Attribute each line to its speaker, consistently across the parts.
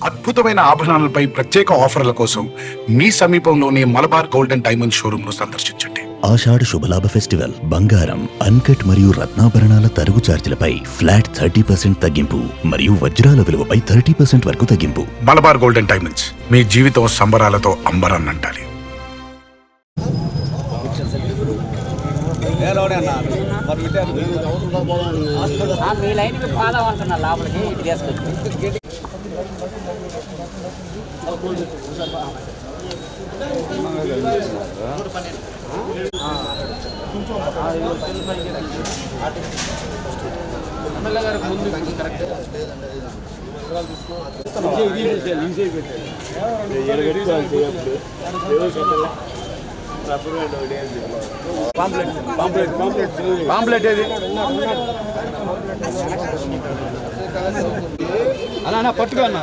Speaker 1: అద్భుతమైన ఆభరణాలపై ప్రత్యేక ఆఫర్ల కోసం మీ సమీపంలోని మలబార్ గోల్డెన్ డైమండ్ షోరూమ్ను సందర్శించండి.
Speaker 2: ఆషాఢ శుభలాభ ఫెస్టివల్ బంగారం అన్కట్ మరియు రత్నాభరణాల తరుగు చార్జీలపై ఫ్లాట్ థర్టీ పర్సెంట్ తగ్గింపు మరియు వజ్రాల విలువపై థర్టీ పర్సెంట్ వరకు తగ్గింపు.
Speaker 1: మలబార్ గోల్డెన్ డైమండ్స్ మీ జీవితం సంబరాలతో
Speaker 3: మీ పోదాం అంటున్నా లోపలికి పాంప్లెట్ తీసుకొచ్చి
Speaker 4: పాంప్లెట్ ఏది అన్నా.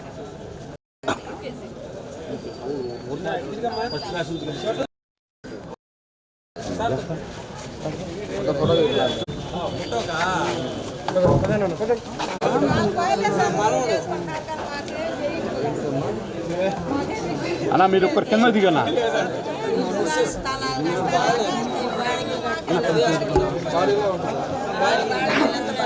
Speaker 4: అన్నా మీరు ఒక్కరు కింద దిగనా స్థలాలు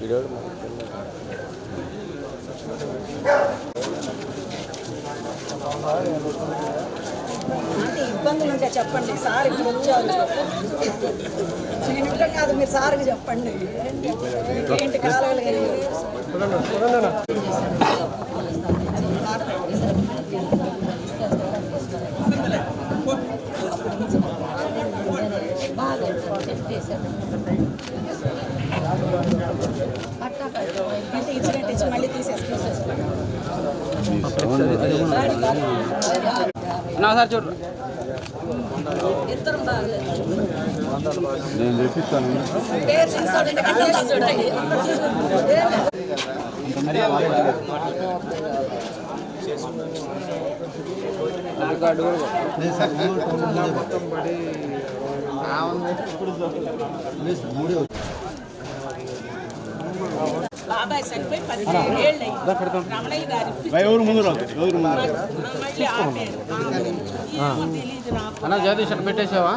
Speaker 4: దిగన్నా
Speaker 5: అంటే ఇబ్బందులు ఉంటే చెప్పండి సార్ ఇప్పుడు వచ్చారు. నేను కాదు మీరు సార్కి చెప్పండి. ఏంటి కాలాలు అంటే ఇన్సిడెంట్ ఇచ్చి మళ్ళీ తీసేసుకుంటాం
Speaker 4: అన్నా సార్ చూడు నేను తెప్పిస్తాను
Speaker 5: పేరు తీసుకోండి కంటే
Speaker 6: బాబాయ్ చనిపోయి పదిహేను ఏళ్ళు అయింది. రమణయ్య గారి
Speaker 7: ఎవరు ముందు ఎవరు.
Speaker 6: మళ్ళీ ఆపారు. నాకు.
Speaker 3: అన్న అట్ట పెట్టేసావా.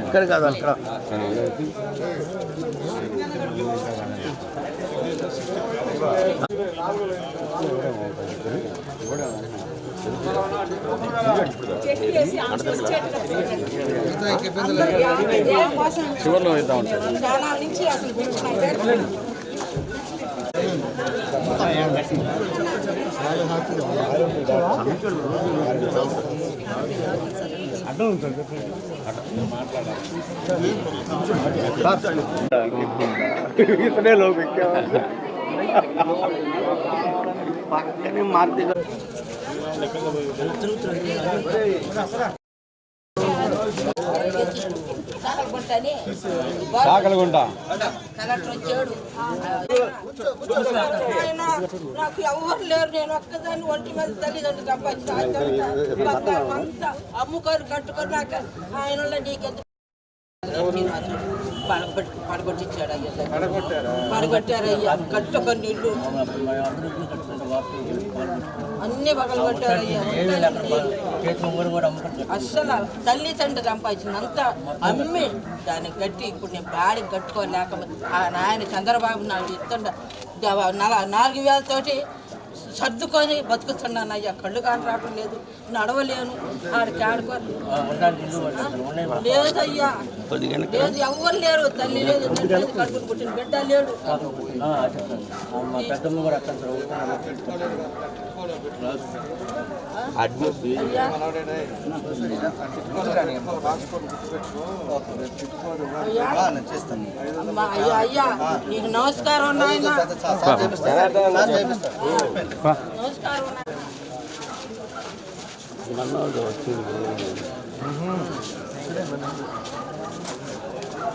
Speaker 7: ఇక్కడ కాదు అక్కడ
Speaker 6: వేసి ఇద్దాం చూసి నుంచి అసలు పిలిచిన
Speaker 7: ఇతనే లోపు పక్కనే మార్తి సాకలగుంట.
Speaker 6: నాకు ఎవరు లేరు నేను ఒక్కదాన్ని ఒంటి మీద తల్లిదండ్రులు సంపాదించిన అంతా అమ్ముకొని కట్టుకొని నాకు ఆయన నీకెందుకు? పడగొట్టి పడగొట్టించాడు అయ్యా పడగొట్టారు? అయ్యా. కట్టుకొని ఇల్లు అన్ని పగలు కొట్టారు అస్సలు తల్లి తండ్రి సంపాదించిన అంతా అమ్మి. దాన్ని కట్టి ఇప్పుడు నేను బాడీ కట్టుకోలేకపోతే ఆ నాయన చంద్రబాబు నాయుడు ఇస్తుండ నల నాలుగు వేలతోటి సర్దుకొని బతుకుతున్నాను అయ్యా. కళ్ళు కాని రావడం లేదు. నడవలేను. ఆడికి ఆడుకో లేదయ్యా. లేదు ఎవ్వరు లేరు తల్లి లేదు కడుపును పుట్టిన బిడ్డ లేడు అయ్యా నీకు నమస్కారం నాయన నమస్కారం నాయనా.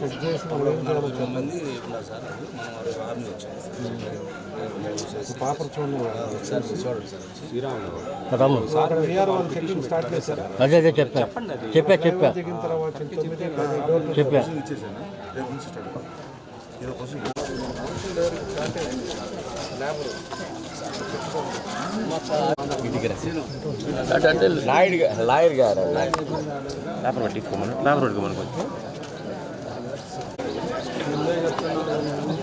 Speaker 4: చెక్ చేసి మనం ఏం చేయాలో చెప్పండి పేపర్ చూడండి అక్కడ విఆర్ వాళ్ళు చెకింగ్ స్టార్ట్ చేశారా?
Speaker 8: అదే. అదే చెప్పా. చెప్పా చెప్పా.
Speaker 4: దిగిన తర్వాత తొమ్మిది పది డోర్లు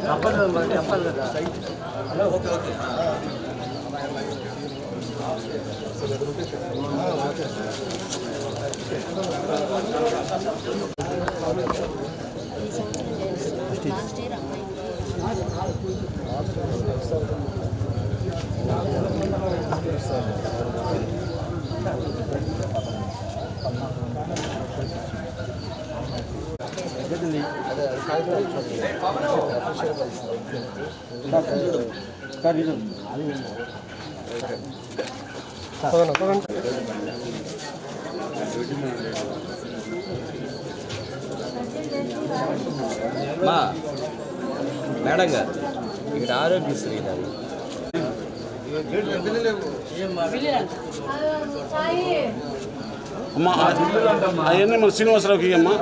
Speaker 8: చెప్పా
Speaker 7: లాయర్ లాయర్ గారు
Speaker 8: పేపర్ పట్టించుకోమని పేపర్ పట్టుకోమని కొంచెం
Speaker 9: మా మేడం గారు ఇక్కడ ఆరోగ్యశ్రీ గారు.
Speaker 7: అమ్మా అవన్నీ మన శ్రీనివాసరావుకి అమ్మా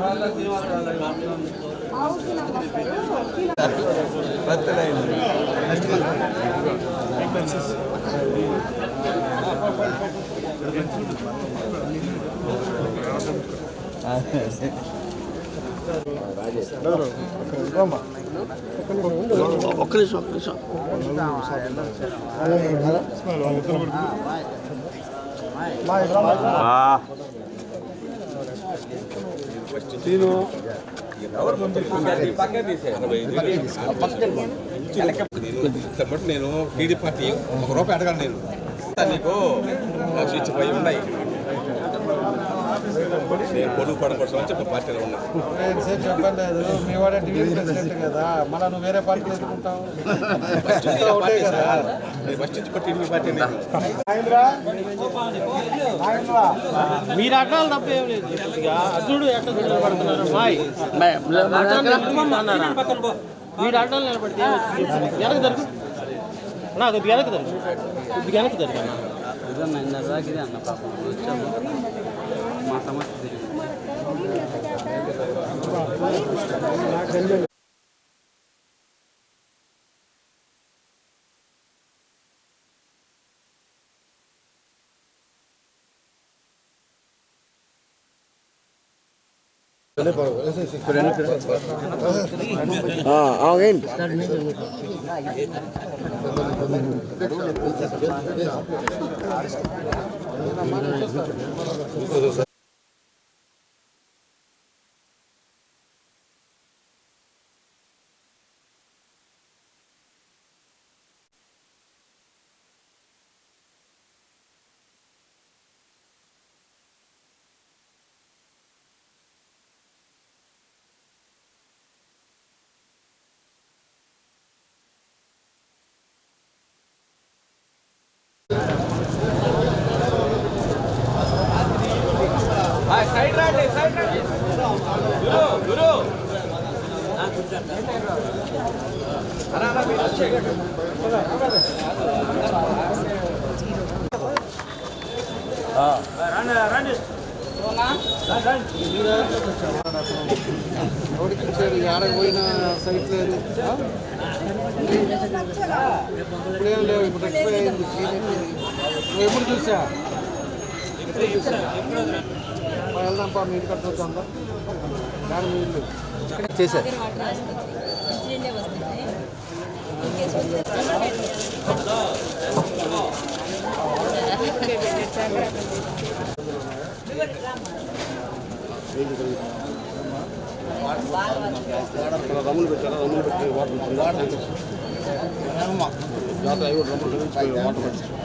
Speaker 9: ఒక్క నిమిషం ఒక్క నిమిషం. కాబట్టి నేను టీడీ పార్టీ ఒక రూపాయి అడగను నేను. నీకు స్విచ్ పై ఉన్నాయి. నేను పొడుగు పడడం కోసం అని చెప్పి పార్టీలో ఉన్నాను
Speaker 4: సేపు చెప్పలేదు. మీ వాడే టీవీ ప్రెసిడెంట్ కదా. మళ్ళీ నువ్వు వేరే పార్టీలో ఎదుర్కొంటావు? ఒకటే కదా.
Speaker 9: నేను ఫస్ట్ నుంచి టీడీ పార్టీ
Speaker 8: మీరు అడ్డాలు తప్ప ఏం లేదు. అర్జునుడు ఎట్లా నిలబడుతున్నారు మాయ్. అన్నారా వీడు అడ్డాలు నిలబడితే? వెనక జరుగు. నా కొద్దిగా వెనక కొద్దిగా వెనక జరుగు. అన్న
Speaker 3: పాపం. మా సమస్య
Speaker 4: ఎవరికి చూసా. వెళ్దాంపా మీ ఇంటికి మీ ఇల్లు చేశారు
Speaker 7: రమ్ములు పెట్టారా రమ్ములు పెట్టి. వాటర్ వాటర్ జాతర ఐదు రమ్ములు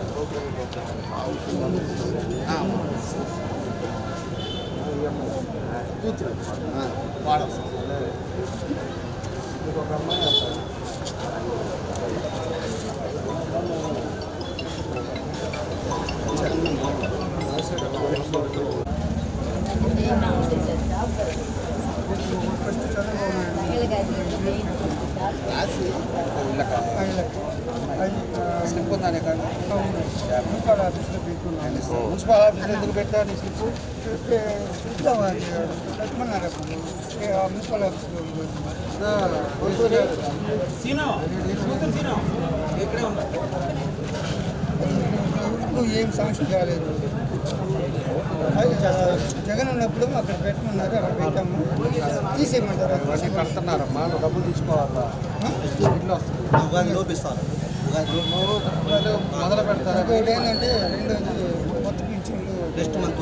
Speaker 9: తుఫాన్ లక్షణాలు చేస్తాను
Speaker 4: మున్సిపల్ ఆఫీస్లో పెట్టుకున్నాను మున్సిపల్ ఆఫీస్లో ఎందుకు పెట్టాను స్లిప్ పెట్టమన్నారు మున్సిపల్ ఆఫీస్లో ఇప్పుడు ఏం సమస్య కాలేదు. అది జగన్ ఉన్నప్పుడు అక్కడ పెట్టమన్నారు అక్కడ పెట్టాము. తీసేయమంటారు? కడుతున్నారమ్మా. డబ్బులు తీసుకోవాలా? ఇల్లు వస్తుంది. లోపిస్తారు మొదలు పెడతారు ఇంకోటి ఏంటంటే రెండోది కొత్త పింఛన్లు నెక్స్ట్ మంత్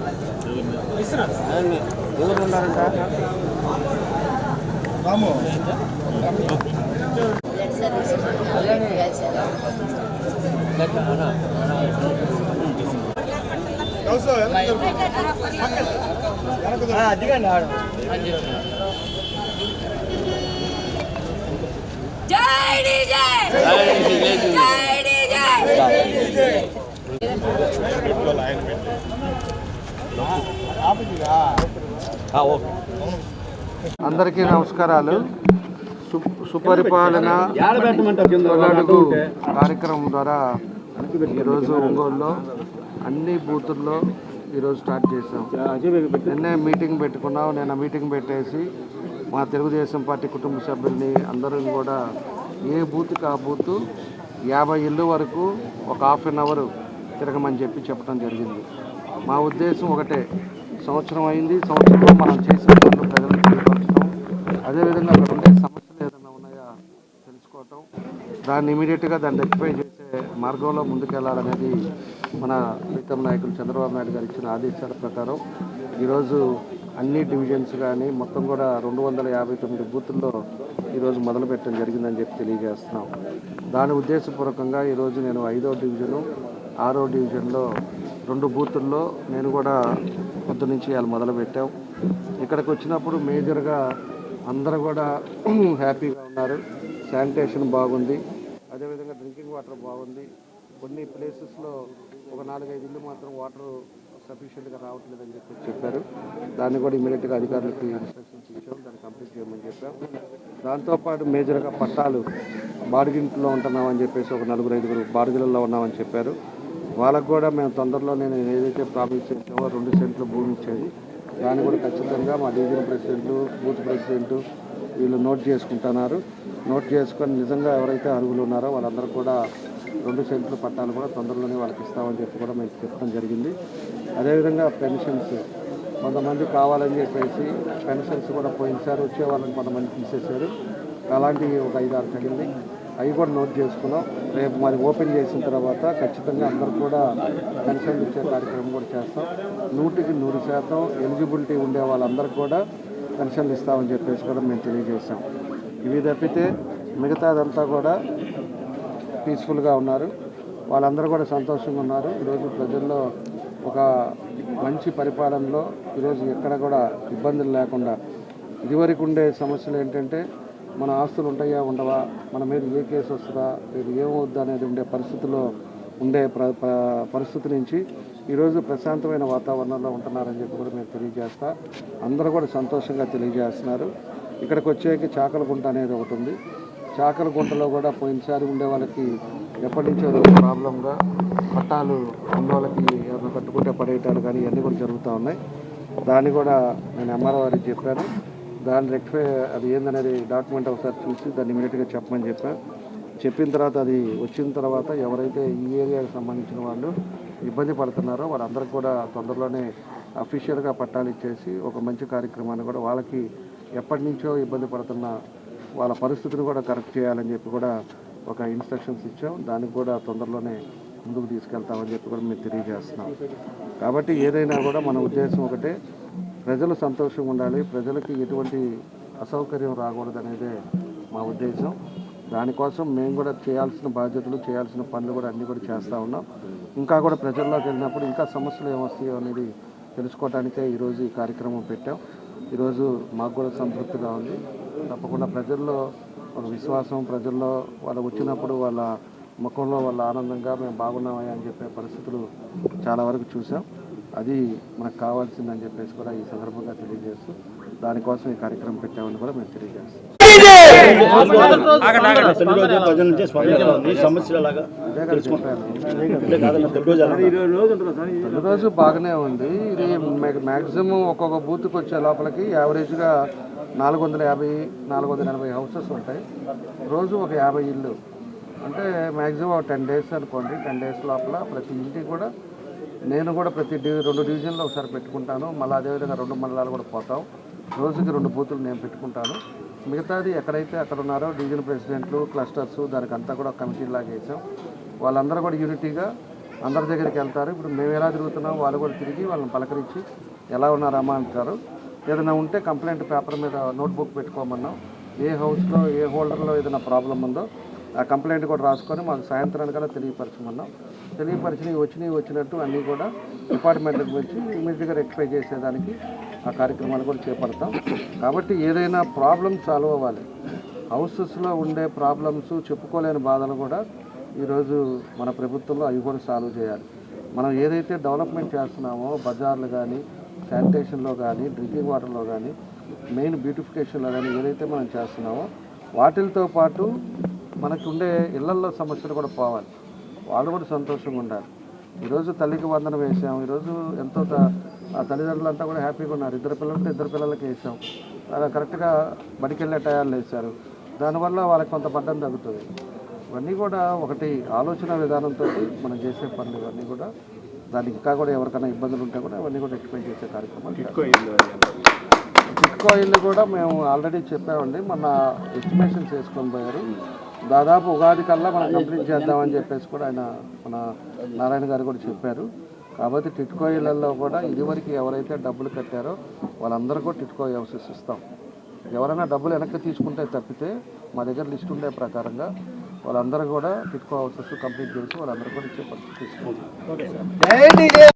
Speaker 4: ఎవరు ఉన్నారంట?
Speaker 5: జై డీజే! జై డీజే!
Speaker 4: అందరికీ నమస్కారాలు. సు- సుపరిపాలన తొలడుగు కార్యక్రమం ద్వారా ఈరోజు ఒంగోలులో అన్ని బూతుల్లో ఈరోజు స్టార్ట్ చేసాం నిన్నే మీటింగ్ పెట్టుకున్నాం. నేను మీటింగ్ పెట్టేసి మా తెలుగుదేశం పార్టీ కుటుంబ సభ్యుల్ని అందరం కూడా ఏ బూత్కి ఆ బూత్ యాభై ఇళ్ళు వరకు ఒక హాఫ్ అన్ అవర్ తిరగమని చెప్పి చెప్పడం జరిగింది. మా ఉద్దేశం ఒకటే సంవత్సరం అయింది. సంవత్సరంలో మనం చేసిన పనులు ప్రజలకు తెలియపరచడం అదేవిధంగా అక్కడ ఉండే సమస్యలు ఏదైనా ఉన్నాయా తెలుసుకోవటం. దాన్ని ఇమీడియట్గా దాన్ని రెక్టిఫై చేసే మార్గంలో ముందుకెళ్ళాలనేది మన ప్రీతం నాయకులు చంద్రబాబు నాయుడు గారు ఇచ్చిన ఆదేశాల ప్రకారం ఈరోజు అన్ని డివిజన్స్ కానీ మొత్తం కూడా రెండు వందల యాభై తొమ్మిది బూతుల్లో ఈరోజు మొదలుపెట్టడం జరిగిందని చెప్పి తెలియజేస్తున్నాం. దాని ఉద్దేశపూర్వకంగా ఈరోజు నేను ఐదో డివిజను ఆరో డివిజన్లో రెండు బూతుల్లో నేను కూడా పొద్దు నుంచి వాళ్ళు మొదలు పెట్టాం. ఇక్కడికి వచ్చినప్పుడు మేజర్గా అందరూ కూడా హ్యాపీగా ఉన్నారు. శానిటేషన్ బాగుంది. అదేవిధంగా డ్రింకింగ్ వాటర్ బాగుంది. కొన్ని ప్లేసెస్లో ఒక నాలుగైదు ఇల్లు మాత్రం వాటర్ సఫిషియెంట్గా రావట్లేదని చెప్పి చెప్పారు. దాన్ని కూడా ఇమీడియట్గా అధికారులకు ఇన్స్ట్రక్షన్స్ ఇచ్చాం. దాన్ని కంప్లీట్ చేయమని చెప్పాం. దాంతోపాటు మేజర్గా పట్టాలు బాడిగింట్లో ఉంటున్నామని చెప్పేసి ఒక నలుగురు ఐదుగురు బాడిగలలో ఉన్నామని చెప్పారు. వాళ్ళకు కూడా మేము తొందరలో నేను ఏదైతే ప్రామిస్ చేసామో రెండు సెంట్లు భూమి ఇచ్చేది. దాన్ని కూడా ఖచ్చితంగా మా డివిజన్ ప్రెసిడెంట్లు బూత్ ప్రెసిడెంట్ వీళ్ళు నోట్ చేసుకుంటున్నారు. నోట్ చేసుకొని నిజంగా ఎవరైతే అర్హులు ఉన్నారో వాళ్ళందరూ కూడా రెండు సెంట్లు పట్టాలు కూడా తొందరలోనే వాళ్ళకి ఇస్తామని చెప్పి కూడా మేము చెప్పడం జరిగింది. అదేవిధంగా పెన్షన్స్. కొంతమంది కావాలని చెప్పేసి పెన్షన్స్ కూడా పోయినసారి వచ్చే వాళ్ళని కొంతమంది తీసేశారు. అలాంటివి ఒక ఐదు ఆరు తగిలింది. అవి కూడా నోట్ చేసుకున్నాం. రేపు మరి ఓపెన్ చేసిన తర్వాత ఖచ్చితంగా అందరూ కూడా పెన్షన్ ఇచ్చే కార్యక్రమం కూడా చేస్తాం. నూటికి నూరు శాతం ఎలిజిబిలిటీ ఉండే వాళ్ళందరికీ కూడా పెన్షన్లు ఇస్తామని చెప్పేసి కూడా మేము తెలియజేస్తాం ఇవి తప్పితే మిగతాదంతా కూడా పీస్ఫుల్గా ఉన్నారు. వాళ్ళందరూ కూడా సంతోషంగా ఉన్నారు. ఈరోజు ప్రజల్లో ఒక మంచి పరిపాలనలో ఈరోజు ఎక్కడ కూడా ఇబ్బందులు లేకుండా ఇదివరకు ఉండే సమస్యలు ఏంటంటే మన ఆస్తులు ఉంటాయా ఉండవా? మన మీద ఏ కేసు వస్తుందా? లేదు ఏమవుద్దా అనేది ఉండే పరిస్థితుల్లో ఉండే ప్ర పరిస్థితి నుంచి ఈరోజు ప్రశాంతమైన వాతావరణంలో ఉంటున్నారని చెప్పి కూడా మేము తెలియజేస్తా. అందరూ కూడా సంతోషంగా తెలియజేస్తున్నారు. ఇక్కడికి వచ్చేకి చాకలగుంట అనేది ఒకటి ఉంది. చాకలగుంటలో కూడా పోయినసారి ఉండే వాళ్ళకి ఎప్పటి నుంచో ప్రాబ్లంగా పట్టాలు ఉన్న వాళ్ళకి ఎవరిని కట్టుకుంటే పడేయటాలు కానీ ఇవన్నీ కూడా జరుగుతూ ఉన్నాయి. దాన్ని కూడా నేను ఎంఆర్ఓ వారికి చెప్పాను. దాని రెక్టిఫై అది ఏందనేది డాక్యుమెంట్ ఒకసారి చూసి దాన్ని ఇమీడియట్గా చెప్పమని చెప్పాను చెప్పిన తర్వాత అది వచ్చిన తర్వాత ఎవరైతే ఈ ఏరియాకి సంబంధించిన వాళ్ళు ఇబ్బంది పడుతున్నారో వాళ్ళందరికీ కూడా తొందరలోనే అఫీషియల్గా పట్టాలు ఇచ్చేసి ఒక మంచి కార్యక్రమాన్ని కూడా వాళ్ళకి ఎప్పటి నుంచో ఇబ్బంది పడుతున్న వాళ్ళ పరిస్థితిని కూడా కరెక్ట్ చేయాలని చెప్పి కూడా ఒక ఇన్స్ట్రక్షన్స్ ఇచ్చాం. దానికి కూడా తొందరలోనే ముందుకు తీసుకెళ్తామని చెప్పి కూడా మేము తెలియజేస్తున్నాం. కాబట్టి ఏదైనా కూడా మన ఉద్దేశం ఒకటే ప్రజలు సంతోషంగా ఉండాలి ప్రజలకి ఎటువంటి అసౌకర్యం రాకూడదు అనేదే మా ఉద్దేశం. దానికోసం మేము కూడా చేయాల్సిన బాధ్యతలు చేయాల్సిన పనులు కూడా అన్నీ కూడా చేస్తూ ఉన్నాం. ఇంకా కూడా ప్రజల్లోకి వెళ్ళినప్పుడు ఇంకా సమస్యలు ఏమొస్తాయో అనేది తెలుసుకోవడానికే ఈరోజు ఈ కార్యక్రమం పెట్టాం. ఈరోజు మాకు కూడా సంతృప్తిగా ఉంది. తప్పకుండా ప్రజల్లో ఒక విశ్వాసం ప్రజల్లో వాళ్ళు వచ్చినప్పుడు వాళ్ళ ముఖంలో వాళ్ళ ఆనందంగా మేము బాగున్నామని అని చెప్పే పరిస్థితులు చాలా వరకు చూసాం. అది మనకు కావాల్సిందని చెప్పేసి కూడా ఈ సందర్భంగా తెలియజేస్తూ దానికోసం ఈ కార్యక్రమం పెట్టామని కూడా మేము తెలియజేస్తాం. రోజు బాగానే ఉంది. ఇది మ్యాక్సిమం ఒక్కొక్క బూత్కి వచ్చే లోపలికి యావరేజ్గా నాలుగు వందల యాభై నాలుగు వందల ఎనభై హౌసెస్ ఉంటాయి. రోజు ఒక యాభై ఇల్లు. అంటే మ్యాక్సిమం ఒక టెన్ డేస్ అనుకోండి. టెన్ డేస్ లోపల ప్రతి ఇంటికి కూడా నేను కూడా ప్రతి డివి రెండు డివిజన్లో ఒకసారి పెట్టుకుంటాను. మళ్ళీ అదేవిధంగా రెండు మండలాలు కూడా పోతాం. రోజుకి రెండు బూతులు నేను పెట్టుకుంటాను. మిగతాది ఎక్కడైతే అక్కడ ఉన్నారో డివిజన్ ప్రెసిడెంట్లు క్లస్టర్స్ దానికి అంతా కూడా కమిటీ లాగా వేసాం. వాళ్ళందరూ కూడా యూనిటీగా అందరి దగ్గరికి వెళ్తారు. ఇప్పుడు మేము ఎలా తిరుగుతున్నాం వాళ్ళు కూడా తిరిగి వాళ్ళని పలకరించి ఎలా ఉన్నారమ్మా అంటారు. ఏదైనా ఉంటే కంప్లైంట్ పేపర్ మీద నోట్బుక్ పెట్టుకోమన్నాం. ఏ హౌస్లో ఏ హోల్డర్లో ఏదైనా ప్రాబ్లం ఉందో ఆ కంప్లైంట్ కూడా రాసుకొని మాకు సాయంత్రానికల్లా తెలియపరచమన్నాం. తెలియపరిచినవి వచ్చినవి వచ్చినట్టు అన్నీ కూడా డిపార్ట్మెంట్కి వచ్చి ఇమీడియట్గా రెక్టిఫై చేసేదానికి ఆ కార్యక్రమాలు కూడా చేపడతాం. కాబట్టి ఏదైనా ప్రాబ్లం సాల్వ్ అవ్వాలి. హౌసెస్లో ఉండే ప్రాబ్లమ్స్ చెప్పుకోలేని బాధలు కూడా ఈరోజు మన ప్రభుత్వంలో అవి కూడా సాల్వ్ చేయాలి. మనం ఏదైతే డెవలప్మెంట్ చేస్తున్నామో బజార్లు కానీ శానిటేషన్లో కానీ డ్రింకింగ్ వాటర్లో కానీ మెయిన్ బ్యూటిఫికేషన్లో కానీ ఏదైతే మనం చేస్తున్నామో వాటితో పాటు మనకు ఉండే ఇళ్ళల్లో సమస్యలు కూడా పోవాలి. వాళ్ళు కూడా సంతోషంగా ఉండాలి ఈరోజు తల్లికి వందనం వేసాం ఈరోజు ఎంతో తల్లిదండ్రులంతా కూడా హ్యాపీగా ఉన్నారు. ఇద్దరు పిల్లలంటే ఇద్దరు పిల్లలకి వేసాం అలా కరెక్ట్గా బడికి వెళ్ళే టయాలు వేశారు. దానివల్ల వాళ్ళకి కొంత పడ్డం తగ్గుతుంది. ఇవన్నీ కూడా ఒకటి ఆలోచన విధానంతో మనం చేసే పనులు ఇవన్నీ కూడా. దానికి ఇంకా కూడా ఎవరికైనా ఇబ్బందులు ఉంటే కూడా అవన్నీ కూడా ఎక్స్ప్లెయిన్ చేసే కార్యక్రమం టిట్కో ఇల్లు కూడా మేము ఆల్రెడీ చెప్పామండి. మన ఎస్టిమేషన్స్ వేసుకొని పోయారు. దాదాపు ఉగాది కల్లా మనం కంప్లీట్ చేద్దామని చెప్పేసి కూడా ఆయన మన నారాయణ గారు కూడా చెప్పారు. కాబట్టి టిట్కో ఇళ్ళలో కూడా ఇదివరకు ఎవరైతే డబ్బులు కట్టారో వాళ్ళందరూ కూడా టిట్కో హౌసెస్ ఇస్తాం. ఎవరైనా డబ్బులు వెనక్కి తీసుకుంటే తప్పితే మా దగ్గర లిస్ట్ ఉండే ప్రకారంగా వాళ్ళందరూ కూడా టిట్కో హౌసెస్ కంప్లీట్ చేసి వాళ్ళందరూ కూడా ఇచ్చే పరిస్థితి తీసుకుంటాం